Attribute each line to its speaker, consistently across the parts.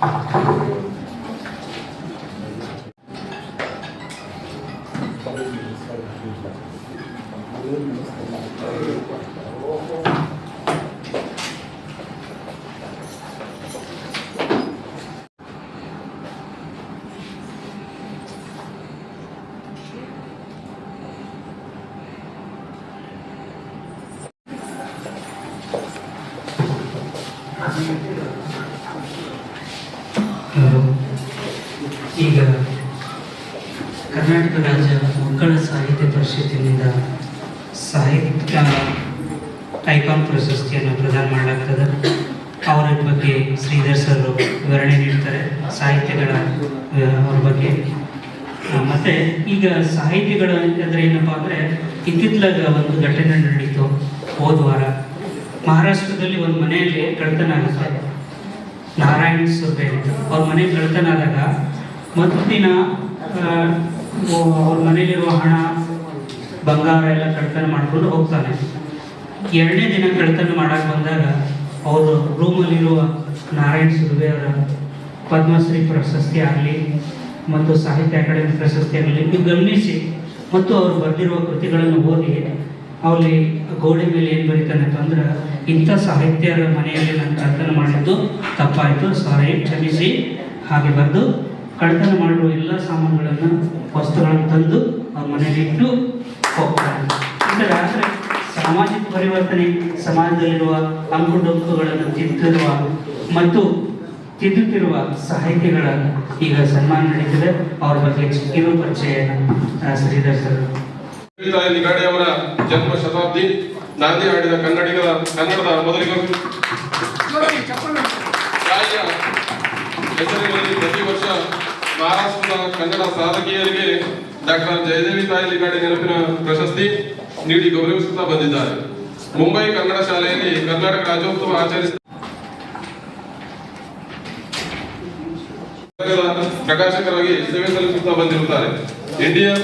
Speaker 1: Thank you. ರಾಜ್ಯ ಮಕ್ಕಳ ಸಾಹಿತ್ಯ ಪರಿಷತ್ತಿನಿಂದ ಸಾಹಿತ್ಯ ಐಕಾನ್ ಪ್ರಶಸ್ತಿಯನ್ನು ಪ್ರದಾನ ಮಾಡಲಾಗ್ತದೆ. ಅವರ ಬಗ್ಗೆ ಶ್ರೀಧರ್ ಸರ್ ವಿವರಣೆ ನೀಡ್ತಾರೆ. ಸಾಹಿತ್ಯಗಳ ಅವ್ರ ಬಗ್ಗೆ. ಮತ್ತೆ ಈಗ ಸಾಹಿತ್ಯಗಳ ಅಂದ್ರೆ ಏನಪ್ಪ ಅಂದರೆ ಇತ್ತಿತ್ತಲಾಗ ಒಂದು ಘಟನೆ ನಡೀತು ಹೋದ ವಾರ. ಮಹಾರಾಷ್ಟ್ರದಲ್ಲಿ ಒಂದು ಮನೆಯಲ್ಲಿ ಕಳ್ತನ ಆಗುತ್ತೆ. ನಾರಾಯಣ್ ಸುರ್ಬೆ ಅವ್ರ ಮನೆ ಕಳತನ ಆದಾಗ ಮತ್ತು ದಿನ ಆ, ಓ- ಅವ್ರ ಮನೆಯಲ್ಲಿರುವ ಹಣ, ಬಂಗಾರ ಎಲ್ಲ ಕಳ್ತನ ಮಾಡ್ಕೊಂಡು ಹೋಗ್ತಾನೆ. ಎರಡನೇ ದಿನ ಕಳ್ತನ ಮಾಡಕ್ಕೆ ಬಂದಾಗ ಅವರು ರೂಮಲ್ಲಿರುವ ನಾರಾಯಣ ಸುರ್ವೆ ಅವರ ಪದ್ಮಶ್ರೀ ಪ್ರಶಸ್ತಿ ಆಗಲಿ ಮತ್ತು ಸಾಹಿತ್ಯ ಅಕಾಡೆಮಿ ಪ್ರಶಸ್ತಿ ಆಗಲಿ ನೀವು ಗಮನಿಸಿ. ಮತ್ತು ಅವರು ಬರೆದಿರುವ ಕೃತಿಗಳನ್ನು ಓದಿ ಅಲ್ಲಿ ಗೋಡೆ ಮೇಲೆ ಏನು ಬರೀತಾನೆ ಅಂತಂದ್ರೆ ಇಂಥ ಸಾಹಿತ್ಯರ ಮನೆಯಲ್ಲಿ ನಾನು ಕಳ್ತನ ಮಾಡಿದ್ದು ತಪ್ಪಾಯಿತು, ಸಾರಿ, ಕ್ಷಮಿಸಿ, ಹಾಗೆ ಬರೆದು ಕಳ್ತನ ಮಾಡುವ ಎಲ್ಲ ಸಾಮಾನುಗಳನ್ನು ವಸ್ತುಗಳನ್ನು ತಂದು ಅವ್ರ ಮನೆಯಲ್ಲಿ ಇಟ್ಟು ಹೋಗ್ತಾರೆ. ಅಂದರೆ ಆದರೆ ಸಾಮಾಜಿಕ ಪರಿವರ್ತನೆ ಸಮಾಜದಲ್ಲಿರುವ ಅಂಕುಡೊಂಕುಗಳನ್ನು ತಿದ್ದಿರುವ ಮತ್ತು ತಿದ್ದುತ್ತಿರುವ ಸಾಹಿತಿಗಳ ಈಗ ಸನ್ಮಾನ ನಡೀತಿದೆ. ಅವ್ರ ಬಗ್ಗೆ ಕಿರು ಪರಿಚಯ ಶ್ರೀಧರ್ ಸರ್.
Speaker 2: ಅವರ ಜನ್ಮ ಶತಾಬ್ದಿ ನಾಂದಿ ಆಡಿದ ಕನ್ನಡಿಗರ ಕನ್ನಡದ ಮೊದಲಿಗರು. ಹೆಸರಿನಲ್ಲಿ ಪ್ರತಿ ವರ್ಷ ಮಹಾರಾಷ್ಟ್ರದ ಕನ್ನಡ ಸಾಧಕಿಯರಿಗೆ ಡಾಕ್ಟರ್ ಜಯದೇವಿ ತಾಯಿ ಲಿಗಾಡಿ ನೆನಪಿನ ಪ್ರಶಸ್ತಿ ನೀಡಿ ಗೌರವಿಸುತ್ತಾ ಬಂದಿದ್ದಾರೆ. ಮುಂಬೈ ಕನ್ನಡ ಶಾಲೆಯಲ್ಲಿ ಕರ್ನಾಟಕ ರಾಜ್ಯೋತ್ಸವ ಆಚರಿಸಿದ ಪ್ರಕಾಶಕರಾಗಿ ಸೇವೆ ಸಲ್ಲಿಸುತ್ತಾ ಬಂದಿರುತ್ತಾರೆ. ಇಂಡಿಯನ್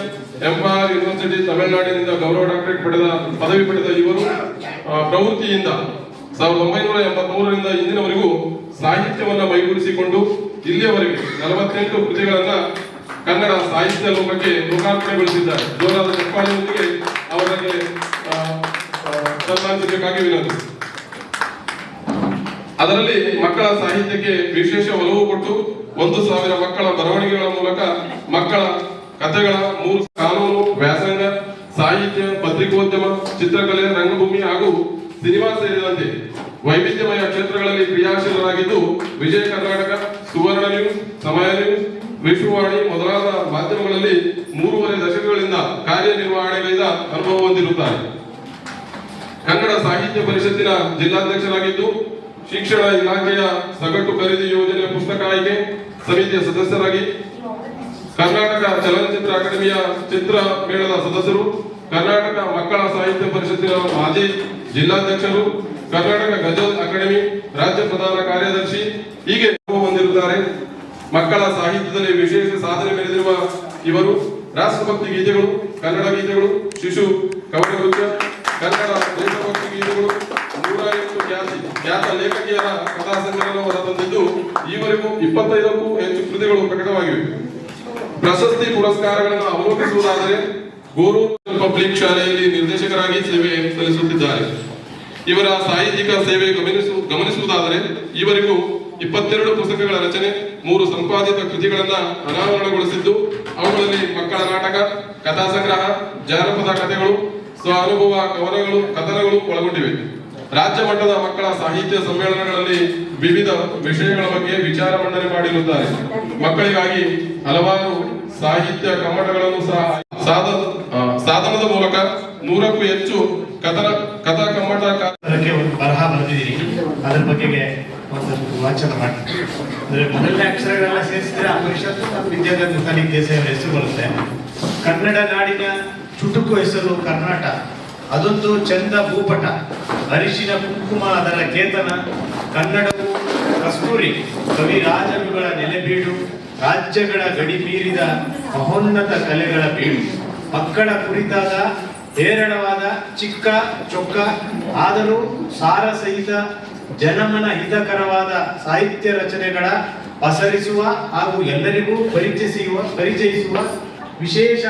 Speaker 2: ಎಂಪೈರ್ ಯೂನಿವರ್ಸಿಟಿ ತಮಿಳುನಾಡಿನಿಂದ ಗೌರವ ಡಾಕ್ಟರೇಟ್ ಪಡೆದ ಪದವಿ ಪಡೆದ ಇವರು ಪ್ರವೃತ್ತಿಯಿಂದ ಸಾವಿರದ ಒಂಬೈನೂರ ಎಂಬತ್ಮೂರರಿಂದ ಇಂದಿನವರೆಗೂ ಸಾಹಿತ್ಯವನ್ನು ಮೈಗೂಡಿಸಿಕೊಂಡು ಇಲ್ಲಿಯವರೆಗೆ ನಲವತ್ತೆಂಟು ಕೃತಿಗಳನ್ನ ಕನ್ನಡ ಸಾಹಿತ್ಯ ಲೋಕಕ್ಕೆ ಲೋಕಾರ್ಪಣೆಗೊಳಿಸಿದ್ದಾರೆ ಜೋರಾದ ಚಪ್ಪಾಳೆಯೊಂದಿಗೆ ಅವರಿಗೆ ಶ್ರದ್ಧಾಂಜಲಿಗಾಗಿ ವಿರೋಧ ಅದರಲ್ಲಿ ಮಕ್ಕಳ ಸಾಹಿತ್ಯಕ್ಕೆ ವಿಶೇಷ ಒಲವು ಕೊಟ್ಟು ಒಂದು ಸಾವಿರ ಮಕ್ಕಳ ಬರವಣಿಗೆಗಳ ಮೂಲಕ ಮಕ್ಕಳ ಕಥೆಗಳ ಮೂರು ಕಾನೂನು, ವ್ಯಾಸಂಗ, ಸಾಹಿತ್ಯ, ಪತ್ರಿಕೋದ್ಯಮ, ಚಿತ್ರಕಲೆ, ರಂಗಭೂಮಿ ಹಾಗೂ ಸಿನಿಮಾ ಸೇರಿದಂತೆ ವೈವಿಧ್ಯಮಯ ಕ್ಷೇತ್ರಗಳಲ್ಲಿ ಕ್ರಿಯಾಶೀಲರಾಗಿದ್ದು ವಿಜಯ ಕರ್ನಾಟಕ ಸುವರ್ಣ ನ್ಯೂಸ್ ಸಮಯ ನ್ಯೂಸ್ ವಿಶ್ವವಾಣಿ ಮೊದಲಾದ ಮಾಧ್ಯಮಗಳಲ್ಲಿ ಮೂರುವರೆ ದಶಕಗಳಿಂದ ಕಾರ್ಯನಿರ್ವಹಣೆಗಳಿಂದ ಅನುಭವ ಹೊಂದಿರುತ್ತಾರೆ. ಕನ್ನಡ ಸಾಹಿತ್ಯ ಪರಿಷತ್ತಿನ ಜಿಲ್ಲಾಧ್ಯಕ್ಷರಾಗಿದ್ದು, ಶಿಕ್ಷಣ ಇಲಾಖೆಯ ಸಗಟು ಖರೀದಿ ಯೋಜನೆ ಪುಸ್ತಕ ಆಯ್ಕೆ ಸಮಿತಿಯ ಸದಸ್ಯರಾಗಿ, ಕರ್ನಾಟಕ ಚಲನಚಿತ್ರ ಅಕಾಡೆಮಿಯ ಚಿತ್ರ ಮೇಳದ ಸದಸ್ಯರು, ಕರ್ನಾಟಕ ಮಕ್ಕಳ ಸಾಹಿತ್ಯ ಪರಿಷತ್ತಿನ ಮಾಜಿ ಜಿಲ್ಲಾಧ್ಯಕ್ಷರು ಕರ್ನಾಟಕ ಗಜಲ್ ಅಕಾಡೆಮಿ ರಾಜ್ಯ ಪ್ರಧಾನ ಕಾರ್ಯದರ್ಶಿ ಹೀಗೆ ಹೊಂದಿರುತ್ತಾರೆ. ಮಕ್ಕಳ ಸಾಹಿತ್ಯದಲ್ಲಿ ವಿಶೇಷ ಸಾಧನೆ ಮೆರೆದಿರುವ ಇವರು ರಾಷ್ಟ್ರಭಕ್ತಿ ಗೀತೆಗಳು, ಕನ್ನಡ ಗೀತೆಗಳು, ಶಿಶು ಕವನ ಕನ್ನಡ ದೇಶಭಕ್ತಿ ಗೀತೆಗಳು ನೂರ ಎಂಟು ಖ್ಯಾತಿ, ಖ್ಯಾತ ಲೇಖಕಿಯರ ಕಥಾ ಸಂಕಲನ ಹೊರತಂದಿದ್ದು ಈವರೆಗೂ ಇಪ್ಪತ್ತೈದಕ್ಕೂ ಹೆಚ್ಚು ಕೃತಿಗಳು ಪ್ರಕಟವಾಗಿವೆ. ಪ್ರಶಸ್ತಿ ಪುರಸ್ಕಾರಗಳನ್ನು ಅವಲೋಕಿಸುವುದಾದರೆ ಗೋರು ಪಬ್ಲಿಕ್ ಶಾಲೆಯಲ್ಲಿ ನಿರ್ದೇಶಕರಾಗಿ ಸೇವೆ ಸಲ್ಲಿಸುತ್ತಿದ್ದಾರೆ. ಇವರ ಸಾಹಿತ್ಯಿಕ ಸೇವೆ ಗಮನಿಸು, ಗಮನಿಸುವುದಾದರೆ ಇವರಿಗೂ ಇಪ್ಪತ್ತೆರಡು ಪುಸ್ತಕಗಳ ರಚನೆ, ಮೂರು ಸಂಪಾದಿತ ಕೃತಿಗಳನ್ನ ಅನಾವರಣಗೊಳಿಸಿದ್ದು, ಅವುಗಳಲ್ಲಿ ಮಕ್ಕಳ ನಾಟಕ, ಕಥಾ ಸಂಗ್ರಹ, ಜಾನಪದ ಕಥೆಗಳು ಸ್ವ ಅನುಭವ ಕವನಗಳು, ಕಥನಗಳು ಒಳಗೊಂಡಿವೆ. ರಾಜ್ಯ ಮಟ್ಟದ ಮಕ್ಕಳ ಸಾಹಿತ್ಯ ಸಮ್ಮೇಳನಗಳಲ್ಲಿ ವಿವಿಧ ವಿಷಯಗಳ ಬಗ್ಗೆ ವಿಚಾರ ಮಂಡನೆ ಮಾಡಿರುತ್ತಾರೆ. ಮಕ್ಕಳಿಗಾಗಿ ಹಲವಾರು ಸಾಹಿತ್ಯ ಕಮ್ಮಟಗಳನ್ನು ಸಹ ಸಾಧ ಸಾಧನದ ಮೂಲಕ ನೂರಕ್ಕೂ ಹೆಚ್ಚು ಕಥನ ಕಥಾ ಕಮ್ಮಟ
Speaker 3: ಒಂದು ಬರಹ ಬರೆದಿದ್ದೀರಿ. ಅದ್ರ ಬಗ್ಗೆ ಒಂದು ವಾಚನ ಮಾಡಿ ಅಂದ್ರೆ ಮೊದಲನೇ ಅಕ್ಷರಗಳೆಲ್ಲ ಸೇರಿಸಿದ್ರೆ ಅಪರಿಷತ್ ವಿದ್ಯಾಧರ್ ಮುಖಾಲಿ ದೇಸಾಯಿ ಅವರ ಹೆಸರು ಬರುತ್ತೆ. ಕನ್ನಡ ನಾಡಿನ ಚುಟುಕು ಹೆಸರು ಕರ್ನಾಟ. ಅದೊಂದು ಚಂದ ಭೂಪಟ. ಅರಿಶಿನ, ಕುಂಕುಮ, ಅದರ ಕೇತನ. ಕನ್ನಡವು ಕಸ್ತೂರಿ. ಕವಿ ರಾಜರುಗಳ ನೆಲೆಬೀಡು ರಾಜ್ಯಗಳ ಗಡಿ ಮೀರಿದ ಮಹೋನ್ನತ ಕಲೆಗಳ ಬೀಡು. ಮಕ್ಕಳ ಕುರಿತಾದ ಹೇರಳವಾದ ಚಿಕ್ಕ ಚೊಕ್ಕ, ಆದರೂ ಸಾರ ಸಹಿತ ಜನಮನ ಹಿತಕರವಾದ ಸಾಹಿತ್ಯ ರಚನೆಗಳ ಪಸರಿಸುವ ಹಾಗೂ ಎಲ್ಲರಿಗೂ ಪರಿಚಯಿಸುವ ಪರಿಚಯಿಸುವ ವಿಶೇಷ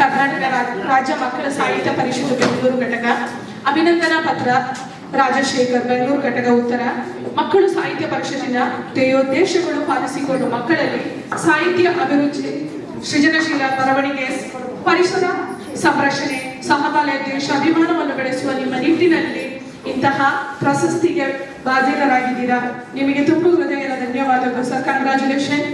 Speaker 4: ಕರ್ನಾಟಕ ರಾಜ್ಯ ಮಕ್ಕಳ ಸಾಹಿತ್ಯ ಪರಿಷತ್ ಬೆಂಗಳೂರು ಘಟಕ, ಅಭಿನಂದನಾ ಪತ್ರ, ರಾಜಶೇಖರ್, ಬೆಂಗಳೂರು ಘಟಕ ಉತ್ತರ. ಮಕ್ಕಳು ಸಾಹಿತ್ಯ ಪರಿಷತ್ತಿನ ಧ್ಯೇಯೋದ್ದೇಶಗಳು ಪಾಲಿಸಿಕೊಂಡು ಮಕ್ಕಳಲ್ಲಿ ಸಾಹಿತ್ಯ ಅಭಿರುಚಿ ಸೃಜನಶೀಲ ಬರವಣಿಗೆ ಪರಿಸರ ಸಂರಕ್ಷಣೆ ಸಮಬಾಲ್ಯ ದೇಶ ಅಭಿಮಾನವನ್ನು ಬೆಳೆಸುವ ನಿಮ್ಮ ನಿಟ್ಟಿನಲ್ಲಿ ಇಂತಹ ಪ್ರಶಸ್ತಿಗೆ ಬಾಧೀನರಾಗಿದ್ದೀರಾ ನಿಮಗೆ ತುಂಬ ಹೃದಯದ ಧನ್ಯವಾದಗಳು, ಸರ್. ಕಂಗ್ರ್ಯಾಚುಲೇಷನ್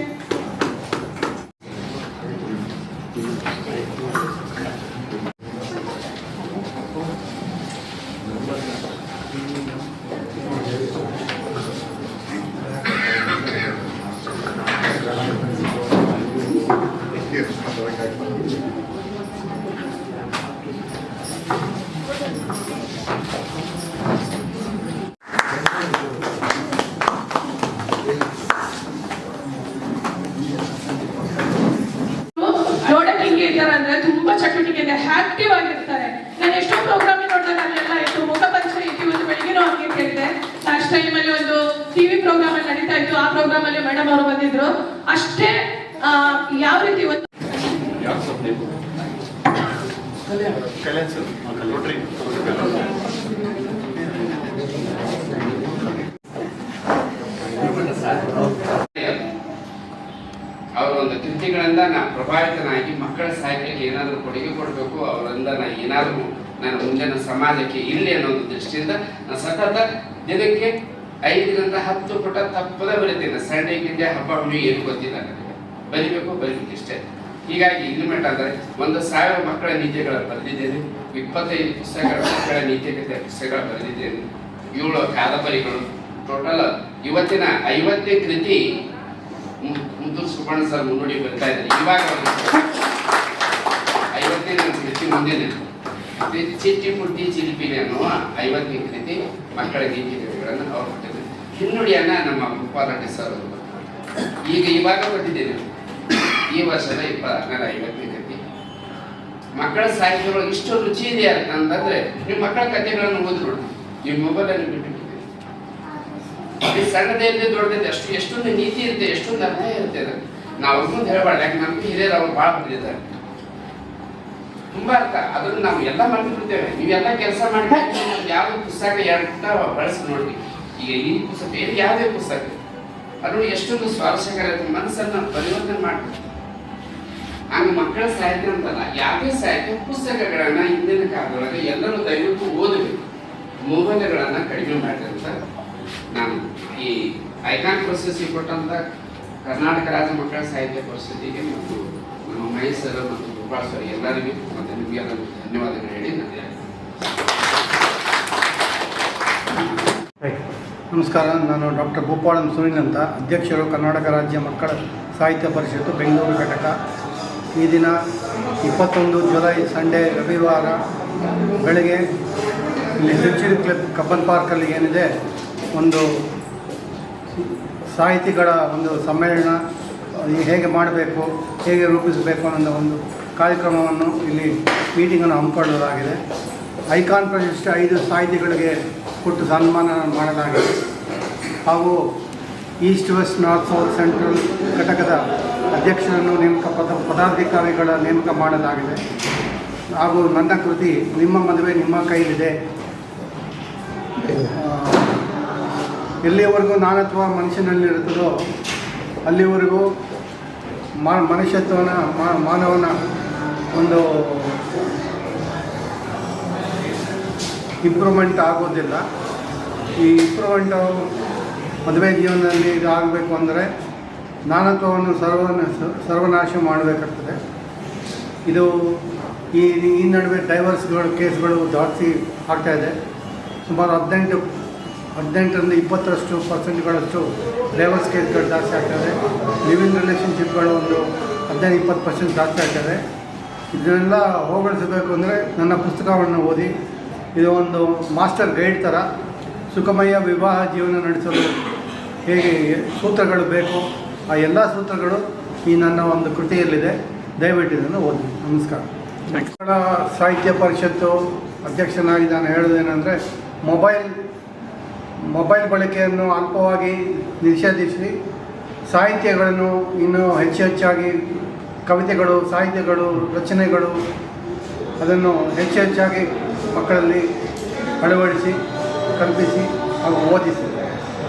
Speaker 4: ಇರ್ತಾರೆ ಅಂದ್ರೆ ತುಂಬಾ ಚಟುವಟಿಕೆ ಆಕ್ಟಿವ್ ಆಗಿರ್ತಾರೆ. ನಾನು ಎಷ್ಟೋ ಪ್ರೋಗ್ರಾಮ್ ನೋಡಿದಾಗ ಅಲ್ಲೆಲ್ಲ ಇತ್ತು ಮುಖ ಪರಿಚಯ ಇತ್ತು. ಇವತ್ತು ಬೆಳಿಗ್ಗೆನೂ ಹಾಗೆ ಕೇಳಿದೆ. ಲಾಸ್ಟ್ ಟೈಮ್ ಅಲ್ಲಿ ಒಂದು ಟಿವಿ ಪ್ರೋಗ್ರಾಮ್ ಅಲ್ಲಿ ನಡೀತಾ ಇತ್ತು. ಆ ಪ್ರೋಗ್ರಾಮ್ ಅಲ್ಲಿ ಮೇಡಮ್ ಅವರು ಬಂದಿದ್ರು. ಅಷ್ಟೇ ಯಾವ ರೀತಿ ಒಂದು
Speaker 5: ಒಂದು ನಾನು ಪ್ರಭಾವಿತನಾಗಿ ಮಕ್ಕಳ ಸಾಹಿತ್ಯಕ್ಕೆ ಏನಾದರೂ ಕೊಡುಗೆ ಕೊಡಬೇಕು ಅವರಿಂದ ನಾ ಏನಾದರೂ ನನ್ನ ಮುಂಜಾನೆ ಸಮಾಜಕ್ಕೆ ಇಲ್ಲಿ ಅನ್ನೋ ಒಂದು ದೃಷ್ಟಿಯಿಂದ ನಾನು ಸತತ ದಿನಕ್ಕೆ ಐದರಿಂದ ಹತ್ತು ಪುಟ ತಪ್ಪದ ಬರಿತೀನಿ. ಸಂಡೇ ಹಿಂದೆ ಹಬ್ಬ ಹುಣ್ಣಿ ಏನು ಗೊತ್ತಿಲ್ಲ ನನಗೆ. ಬರಿಬೇಕು ಬರಿಬೇಕು ಇಷ್ಟೇ. ಹೀಗಾಗಿ ಇಲ್ಲಿ ಅಂದರೆ ಒಂದು ಸಾವಿರ ಮಕ್ಕಳ ನೀತಿಗಳ ಬರೆದಿದ್ದೇನೆ, ಇಪ್ಪತ್ತೈದು ಪುಸ್ತಕಗಳ ಮಕ್ಕಳ ನೀತಿ ಕಥೆ ಪುಸ್ತಕಗಳ ಬರೆದಿದ್ದೇನೆ. ಏಳು ಕಾದಂಬರಿಗಳು ಟೋಟಲ್ ಇವತ್ತಿನ ಐವತ್ತನೇ ಕೃತಿ ಮುದ್ದೂರು ಸರ್ ಮುನ್ನುಡಿ ಬರ್ತಾ ಇದ್ದಾರೆ. ಇವಾಗ ಐವತ್ತನೇ ನನ್ನ ಕೃತಿ ಮುಂದಿನ ಚಿಟ್ಟಿ ಪುಟ್ಟಿ ಚಿಲಿಪಿಲಿ ಅನ್ನುವ ಐವತ್ತನೇ ಕೃತಿ ಮಕ್ಕಳ ಗೀತೆ ಕವಿಗಳನ್ನು ಅವ್ರು ಕೊಟ್ಟಿದ್ದಾರೆ ಹಿನ್ನುಡಿಯನ್ನ ನಮ್ಮ ಉಪಾಧ್ಯಕ್ಷ ಸರ್ ಈಗ ಇವಾಗ ಕೊಟ್ಟಿದ್ದೇನೆ ಈ ವರ್ಷದ ಇಪ್ಪತ್ನಾಲ್ಕು ಐವತ್ತನೇ ಕೃತಿ ಮಕ್ಕಳ ಸಾಹಿತ್ಯಗಳು ಇಷ್ಟು ರುಚಿ ಇದೆ ಅಂತಂದ್ರೆ ನಿಮ್ಮ ಮಕ್ಕಳ ಕಥೆಗಳನ್ನು ಓದ್ಬಿಡು ನೀವು ಮೊಬೈಲಲ್ಲಿ ಬಿಟ್ಟು ಸಣ್ಣದೇ ದೊಡ್ಡದೇ ಅಷ್ಟು ಎಷ್ಟೊಂದು ನೀತಿ ಇರುತ್ತೆ, ಎಷ್ಟೊಂದು ಅರ್ಥ ಇರುತ್ತೆ ಅದು ನಾವು ಮುಂದೆ ಹೇಳ್ಬಾರ್ದು. ಯಾಕೆ ನಮ್ಗೆ ಹಿರಿಯರು ಅವ್ರು ಭಾಳ ಬಂದಿದ್ದಾರೆ. ತುಂಬಾ ಅರ್ಥ. ಅದನ್ನು ನಾವು ಎಲ್ಲ ಮಾಡ್ಬಿಡ್ತೇವೆ ನೀವೆಲ್ಲ ಕೆಲಸ ಮಾಡಿ ಯಾವ ಪುಸ್ತಕ ಎರಡು ಬಳಸಿ ನೋಡಿ. ಈಗ ಈ ಪುಸ್ತಕ, ಏನು ಯಾವುದೇ ಪುಸ್ತಕ. ಅದು ಎಷ್ಟೊಂದು ಸ್ವಾರಸ್ಯಕರ ಮನಸ್ಸನ್ನು ಪರಿವರ್ತನೆ ಮಾಡ್ತದೆ. ಹಂಗ ಮಕ್ಕಳ ಸಾಹಿತ್ಯ ಅಂತಲ್ಲ, ಯಾವುದೇ ಸಾಹಿತ್ಯ, ಪುಸ್ತಕಗಳನ್ನ ಹಿಂದಿನ ಕಾಲದೊಳಗೆ ಎಲ್ಲರೂ ದಯವಿಟ್ಟು ಓದಬೇಕು. ಮೊಬೈಲ್ಗಳನ್ನ ಕಡಿಮೆ ಮಾಡಿದಂತ ನಾನು ಈ ಐಕಾನ್ ಪ್ರಶಸ್ತಿ ಕೊಟ್ಟಂತ ಕರ್ನಾಟಕ ರಾಜ್ಯ ಮಕ್ಕಳ ಸಾಹಿತ್ಯ ಪರಿಸ್ಥಿತಿಗೆ ಮತ್ತು ನಮ್ಮ ಮಹೇಶ್ವರ ಮತ್ತು ಗೋಪಾಲ್ ಸರ್ ಎಲ್ಲರಿಗೂ ಮತ್ತು ನಿಮಗೆಲ್ಲ ಧನ್ಯವಾದಗಳು ಹೇಳಿ ನಾನು
Speaker 6: ನಮಸ್ಕಾರ, ನಾನು ಡಾಕ್ಟರ್ ಗೋಪಾಳಂ ಸುನಿಲ್ ಅಂತ. ಅಧ್ಯಕ್ಷರು ಕರ್ನಾಟಕ ರಾಜ್ಯ ಮಕ್ಕಳ ಸಾಹಿತ್ಯ ಪರಿಷತ್ತು ಬೆಂಗಳೂರು ಘಟಕ. ಈ ದಿನ ಇಪ್ಪತ್ತೊಂದು ಜುಲೈ ಸಂಡೇ ರವಿವಾರ ಬೆಳಗ್ಗೆ ಇಲ್ಲಿ ಸೆಂಚುರಿ ಕ್ಲಬ್ ಕಬ್ಬನ್ ಪಾರ್ಕಲ್ಲಿ ಏನಿದೆ, ಒಂದು ಸಾಹಿತಿಗಳ ಒಂದು ಸಮ್ಮೇಳನ ಹೇಗೆ ಮಾಡಬೇಕು, ಹೇಗೆ ರೂಪಿಸಬೇಕು ಅನ್ನೋ ಒಂದು ಕಾರ್ಯಕ್ರಮವನ್ನು ಇಲ್ಲಿ ಮೀಟಿಂಗನ್ನು ಹಮ್ಮಿಕೊಳ್ಳಲಾಗಿದೆ. ಐಕಾನ್ ಪ್ರಶಸ್ತಿ ಐದು ಸಾಹಿತಿಗಳಿಗೆ ಕೊಟ್ಟು ಸನ್ಮಾನ ಮಾಡಲಾಗಿದೆ. ಹಾಗೂ east west north south central ಘಟಕದ ಅಧ್ಯಕ್ಷರನ್ನು ನೇಮಕ ಪದ, ಪದಾಧಿಕಾರಿಗಳ ನೇಮಕ ಮಾಡಲಾಗಿದೆ. ಹಾಗೂ ನನ್ನ ಕೃತಿ ನಿಮ್ಮ ಮದುವೆ ನಿಮ್ಮ ಕೈಲಿದೆ ಆ, ಎಲ್ಲಿಯವರೆಗೂ ನಾನತ್ವ ಮನುಷ್ಯನಲ್ಲಿರುತ್ತದೋ ಅಲ್ಲಿವರೆಗೂ ಮನುಷ್ಯತ್ವನ ಮಾನವನ ಒಂದು ಇಂಪ್ರೂವ್ಮೆಂಟ್ ಆಗೋದಿಲ್ಲ. ಈ ಇಂಪ್ರೂವ್ಮೆಂಟು ಮದುವೆ ಜೀವನದಲ್ಲಿ ಇದಾಗಬೇಕು ಅಂದರೆ ನಾನತ್ವವನ್ನು ಸರ್ವನ, ಸರ್ವನಾಶ ಮಾಡಬೇಕಾಗ್ತದೆ. ಇದು ಈ ಈ ನಡುವೆ ಡೈವರ್ಸ್ಗಳು ಕೇಸ್ಗಳು ಜಾಸ್ತಿ ಆಗ್ತಾಯಿದೆ ಸುಮಾರು ಹದಿನೆಂಟು ಹದಿನೆಂಟರಿಂದ ಇಪ್ಪತ್ತರಷ್ಟು ಪರ್ಸೆಂಟ್ಗಳಷ್ಟು ಡೈವರ್ಸ್ ಕೇಸ್ಗಳು ಜಾಸ್ತಿ ಆಗ್ತದೆ. ಲಿವಿಂಗ್ ರಿಲೇಷನ್ಶಿಪ್ಗಳು ಒಂದು ಹದಿನೈದು ಇಪ್ಪತ್ತು ಪರ್ಸೆಂಟ್ ಜಾಸ್ತಿ ಆಗ್ತದೆ. ಇದನ್ನೆಲ್ಲ ಹೋಗಡಿಸಬೇಕು ಅಂದರೆ ನನ್ನ ಪುಸ್ತಕವನ್ನು ಓದಿ ಇದು ಒಂದು ಮಾಸ್ಟರ್ ಗೈಡ್ ಥರ ಸುಖಮಯ ವಿವಾಹ ಜೀವನ ನಡೆಸಲು ಹೇಗೆ ಸೂತ್ರಗಳು ಬೇಕು ಆ ಎಲ್ಲ ಸೂತ್ರಗಳು ಈ ನನ್ನ ಒಂದು ಕೃತಿಯಲ್ಲಿದೆ. ದಯವಿಟ್ಟು ಇದನ್ನು ಓದಿ. ನಮಸ್ಕಾರ. ಮಕ್ಕಳ ಸಾಹಿತ್ಯ ಪರಿಷತ್ತು ಅಧ್ಯಕ್ಷನಾಗಿ ನಾನು ಹೇಳೋದೇನೆಂದರೆ ಮೊಬೈಲ್ ಮೊಬೈಲ್ ಬಳಕೆಯನ್ನು ಅಲ್ಪವಾಗಿ ನಿಷೇಧಿಸಿ ಸಾಹಿತ್ಯಗಳನ್ನು ಇನ್ನೂ ಹೆಚ್ಚು ಹೆಚ್ಚಾಗಿ ಕವಿತೆಗಳು, ಸಾಹಿತ್ಯಗಳು, ರಚನೆಗಳು ಅದನ್ನು ಹೆಚ್ಚು ಹೆಚ್ಚಾಗಿ ಮಕ್ಕಳಲ್ಲಿ ಅಳವಡಿಸಿ, ಕಲ್ಪಿಸಿ ಹಾಗೂ ಓದಿಸಿ.